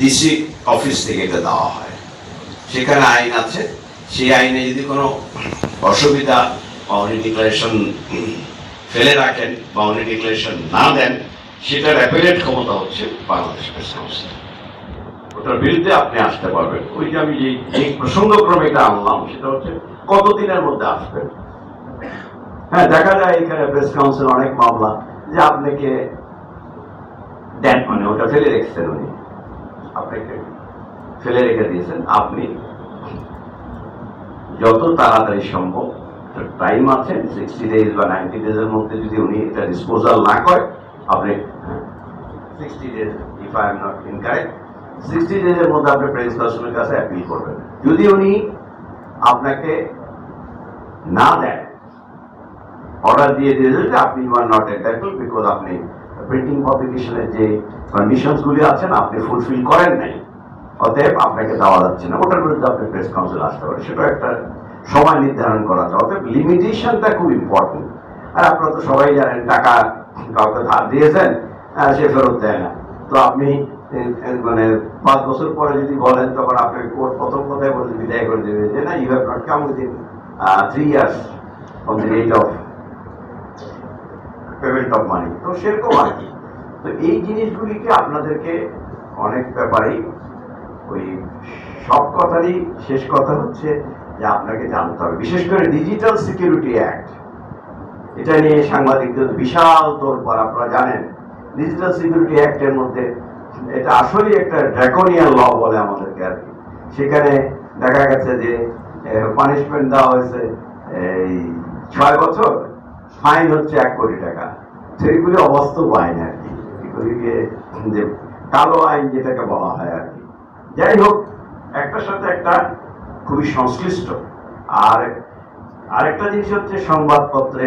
DC office থেকে এটা দেওয়া হয়। সেখানে আইন আছে। সেই আইনে যদি কোনো অসুবিধা বা উনি ডিক্লারেশন ফেলে রাখেন বা উনি ডিক্লারেশন না দেন, সেটার অ্যাপেলেট ক্ষমতা হচ্ছে বাংলাদেশ প্রেস কাউন্সিল ওটার বিরুদ্ধে আপনি আসতে পারবেন। ওই যে আমি যে এই প্রসঙ্গক্রমে এটা আনলাম, সেটা হচ্ছে কতদিনের মধ্যে আসবেন হ্যাঁ দেখা যায় এখানে প্রেস কাউন্সিল অনেক মামলা যে আপনাকে দেন মানে ওটা ফেলে রেখেছেন উনি। আপনাকে ফেলে রেখে দিয়েছেন আপনি। যত তাড়াতাড়ি সম্ভব টাইম আছে সিক্সটি ডেজ বা নাইনটি ডেজের মধ্যে যদি উনি এটা ডিসপোজাল না করে, আপনি sixty days if I am not incorrect sixty ডেজের মধ্যে আপনি প্রেস কাউন্সিলের কাছে অ্যাপিল করবেন। যদি উনি আপনাকে না দেন অর্ডার দিয়ে দিয়েছে যে আপনি you are not entitle because আপনি প্রিন্টিং পাবলিকেশনের যে কন্ডিশনস গুলি আছেন আপনি ফুলফিল করেন নাই, অতএব আপনাকে দেওয়া যাচ্ছে না। ওটার বিরুদ্ধে আপনি প্রেস কাউন্সিল আসতে পারেন। সেটা একটা সময় নির্ধারণ করা যায়। অতএব লিমিটেশনটা খুব ইম্পর্টেন্ট আর আপনারা তো সবাই জানেন, টাকা কাউকে ধার দিয়েছেন সে ফেরত দেয় না। তো আপনি মানে পাঁচ বছর পরে যদি বলেন, তখন আপনাকে কোর্ট প্রথম কথায় বলে বিদায় করে দেবে যে, না you have not come within three years from the rate of payment of money তো সেরকম আর কি। তো এই জিনিসগুলিকে আপনাদেরকে অনেক ব্যাপারেই ওই সব কথারই শেষ কথা হচ্ছে যে আপনাকে জানতে হবে। বিশেষ করে ডিজিটাল সিকিউরিটি অ্যাক্ট এটা নিয়ে সাংবাদিকদের বিশাল তোলপাড় আপনারা জানেন। ডিজিটাল সিকিউরিটি অ্যাক্টের মধ্যে এটা আসলেই একটা ড্রাকোনিয়ান ল বলে আমাদেরকে আর কি। সেখানে দেখা গেছে যে পানিশমেন্ট দেওয়া হয়েছে, এই, ছয় বছর। ফাইন হচ্ছে এক কোটি টাকা। সেইগুলি অবাস্তব আইন আর কি। যে কালো আইন যেটাকে বলা হয় আর কি। যাই হোক, একটার সাথে একটা খুবই সংশ্লিষ্ট। আর আরেকটা জিনিস হচ্ছে সংবাদপত্রে